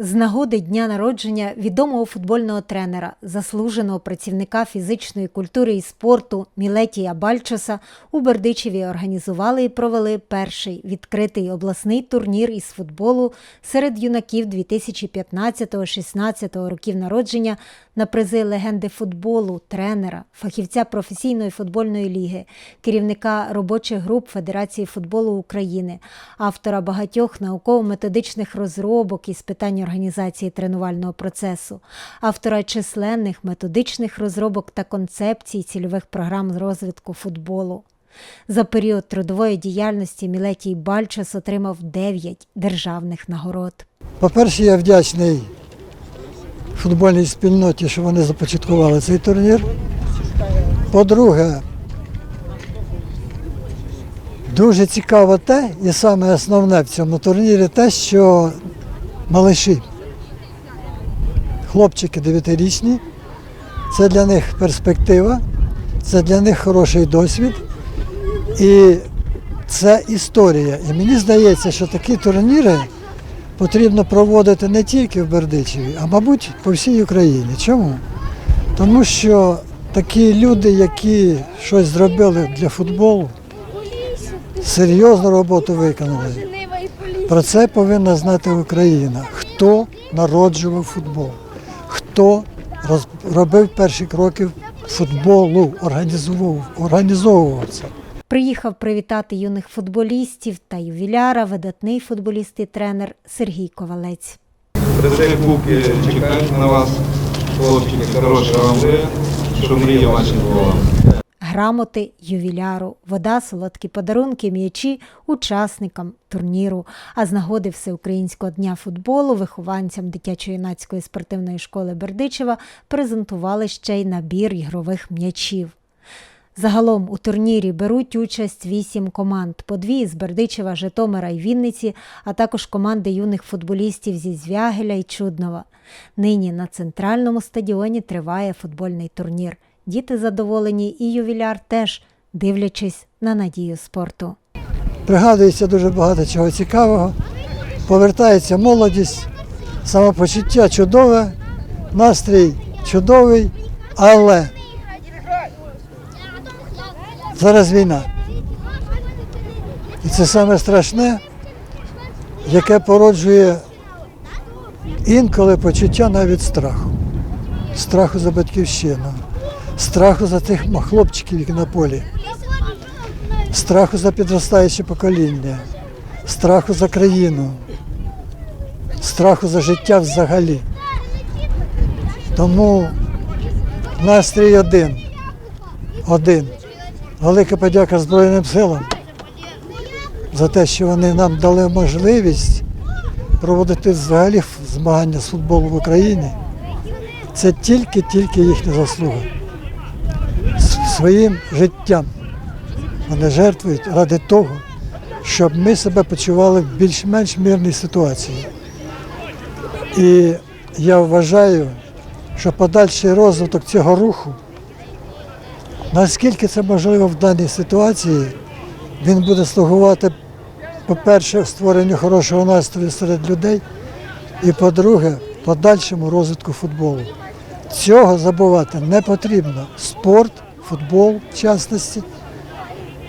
З нагоди дня народження відомого футбольного тренера, заслуженого працівника фізичної культури і спорту Мілетія Бальчоса у Бердичеві організували і провели перший відкритий обласний турнір із футболу серед юнаків 2015-16 років народження на призи легенди футболу, тренера, фахівця професійної футбольної ліги, керівника робочих груп Федерації футболу України, автора багатьох науково-методичних розробок із питань організації тренувального процесу, автора численних методичних розробок та концепцій цільових програм розвитку футболу. За період трудової діяльності Мілетій Бальчес отримав 9 державних нагород. По-перше, я вдячний футбольній спільноті, що вони започаткували цей турнір. По-друге, дуже цікаво те, і саме основне в цьому турнірі те, що малиші, хлопчики дев'ятирічні, це для них перспектива, це для них хороший досвід. І це історія. І мені здається, що такі турніри потрібно проводити не тільки в Бердичеві, а мабуть по всій Україні. Чому? Тому що такі люди, які щось зробили для футболу, серйозну роботу виконали. Про це повинна знати Україна. Хто народжував футбол, хто робив перші кроки футболу, організовував, організовував це. Приїхав привітати юних футболістів та ювіляра, видатний футболіст і тренер Сергій Ковалець. Призові кубки чекають на вас, хлопчики, хорошого вам щоб мрія ваша була. Грамоти ювіляру, вода, солодкі подарунки, м'ячі учасникам турніру. А з нагоди Всеукраїнського дня футболу вихованцям дитячо-юнацької спортивної школи Бердичева презентували ще й набір ігрових м'ячів. Загалом у турнірі беруть участь вісім команд, по дві з Бердичева, Житомира і Вінниці, а також команди юних футболістів зі Звягеля і Чуднова. Нині на центральному стадіоні триває футбольний турнір. Діти задоволені і ювіляр теж, дивлячись на надію спорту. Пригадується дуже багато чого цікавого. Повертається молодість, самопочуття чудове, настрій чудовий, але зараз війна. І це саме страшне, яке породжує інколи почуття навіть страху. Страху за батьківщину, страху за тих хлопчиків, які на полі страху за підростаюче покоління, страху за країну, страху за життя взагалі. Тому настрій один. Один. Велика подяка Збройним силам за те, що вони нам дали можливість проводити взагалі змагання з футболу в Україні. Це тільки-тільки їхня заслуга. Своїм життям. Вони жертвують ради того, щоб ми себе почували в більш-менш мирній ситуації. І я вважаю, що подальший розвиток цього руху, наскільки це можливо в даній ситуації, він буде слугувати, по-перше, створенню хорошого настрою серед людей, і по-друге, подальшому розвитку футболу. Цього забувати не потрібно. Спорт, футбол, в частності,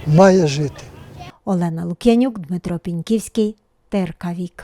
має жити. Олена Лук'янюк, Дмитро Піньківський, ТРК Вік.